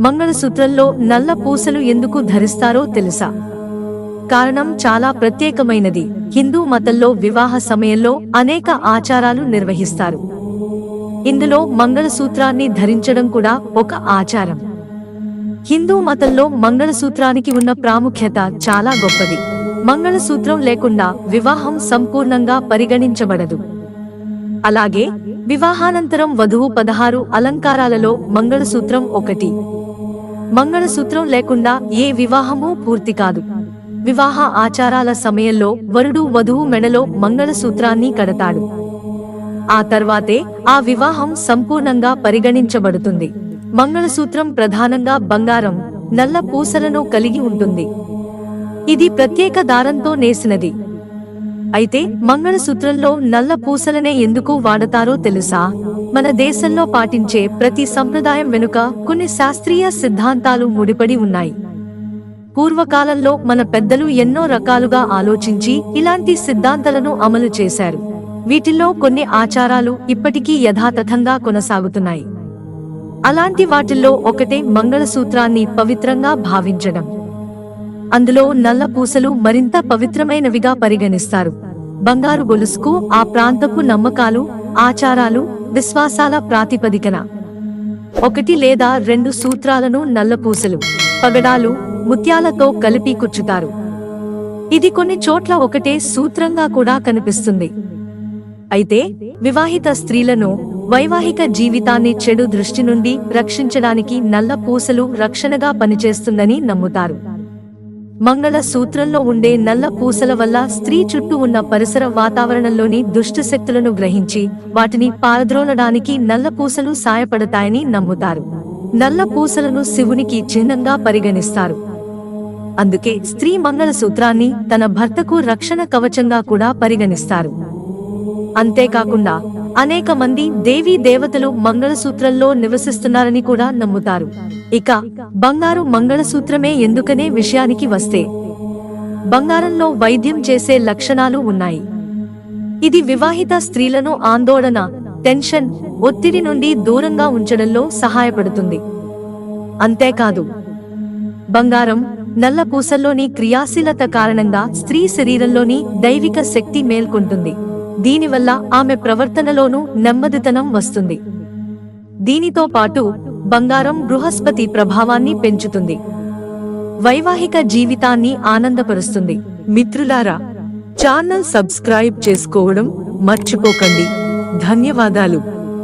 మంగళసూత్రంలో నల్ల పూసలు ఎందుకు ధరిస్తారో తెలుసా? కారణం చాలా ప్రత్యేకమైనది. హిందూ మతంలో వివాహ సమయంలో అనేక ఆచారాలు నిర్వహిస్తారు. ఇందులో మంగళసూత్రాన్ని ధరించడం కూడా ఒక ఆచారం. హిందూ మతంలో మంగళసూత్రానికి ఉన్న ప్రాముఖ్యత చాలా గొప్పది. మంగళసూత్రం లేకుండా వివాహం సంపూర్ణంగా పరిగణించబడదు. అలాగే వివాహానంతరం వధువు పదహారు అలంకారాలలో మంగళసూత్రం ఒకటి. మంగళసూత్రం లేకుండా ఏ వివాహమూ పూర్తి కాదు. వివాహ ఆచారాల సమయంలో వరుడు వధువు మెడలో మంగళసూత్రాన్ని కడతాడు. ఆ తర్వాతే ఆ వివాహం సంపూర్ణంగా పరిగణించబడుతుంది. మంగళసూత్రం ప్రధానంగా బంగారం నల్ల పూసలను కలిగి ఉంటుంది. ఇది ప్రత్యేక దారంతో నేసినది అయితే మంగళసూత్రంలో నల్ల పూసలనే ఎందుకు వాడతారో తెలుసా? మన దేశంలో పాటించే ప్రతి సంప్రదాయం వెనుక కొన్ని శాస్త్రీయ సిద్ధాంతాలు ముడిపడి ఉన్నాయి. పూర్వకాలంలో మన పెద్దలు ఎన్నో రకాలుగా ఆలోచించి ఇలాంటి సిద్ధాంతాలను అమలు చేశారు. వీటిల్లో కొన్ని ఆచారాలు ఇప్పటికీ యథాతథంగా కొనసాగుతున్నాయి. అలాంటి వాటిల్లో ఒకటే మంగళసూత్రాన్ని పవిత్రంగా భావించడం. అందులో నల్ల పూసలు మరింత పవిత్రమైనవిగా పరిగణిస్తారు. బంగారు గొలుసుకు ఆ ప్రాంతపు నమ్మకాలు ఆచారాలు విశ్వాసాల ప్రాతిపదికన. ఒకటి లేదా రెండు సూత్రాలను నల్లపూసలు పగడాలు ముత్యాలతో కలిపి కుచ్చుతారు ఇది కొన్ని చోట్ల ఒకటే సూత్రంగా కూడా కనిపిస్తుంది. అయితే వివాహిత స్త్రీలను వైవాహిక జీవితాన్ని చెడు దృష్టి నుండి రక్షించడానికి నల్ల పూసలు రక్షణగా పనిచేస్తుందని నమ్ముతారు. మంగళ సూత్రంలో ఉండే నల్ల పూసల వల్ల స్త్రీ చుట్టూ ఉన్న పరిసర వాతావరణంలోని దుష్ట శక్తులను గ్రహించి వాటిని పారద్రోలడానికి నల్ల పూసలు సాయపడతాయని నమ్ముతారు. నల్ల పూసలను శివునికి చిహ్నంగా పరిగణిస్తారు. అందుకే స్త్రీ మంగళ సూత్రాన్ని తన భర్తకు రక్షణ కవచంగా కూడా పరిగణిస్తారు. అంతేకాకుండా అనేక మంది దేవీ దేవతలు మంగళసూత్రంలో నివసిస్తున్నారని కూడా నమ్ముతారు. ఇక బంగారు మంగళసూత్రమే ఎందుకనే విషయానికి వస్తే బంగారంలో వైద్యం చేసే లక్షణాలు ఉన్నాయి. ఇది వివాహిత స్త్రీలను ఆందోళన టెన్షన్ ఒత్తిడి నుండి దూరంగా ఉంచడంలో సహాయపడుతుంది. అంతేకాదు బంగారం నల్ల పూసల్లోని క్రియాశీలత కారణంగా స్త్రీ శరీరంలోని దైవిక శక్తి మేల్కొంటుంది. దీనివల్ల ఆమె ప్రవర్తనలోనూ నెమ్మదితనం వస్తుంది. దీనితో పాటు బంగారం బృహస్పతి ప్రభావాన్ని పెంచుతుంది. వైవాహిక జీవితాన్ని ఆనందపరుస్తుంది. మిత్రులారా ఛానల్ సబ్స్క్రైబ్ చేసుకోవడం మర్చిపోకండి. ధన్యవాదాలు.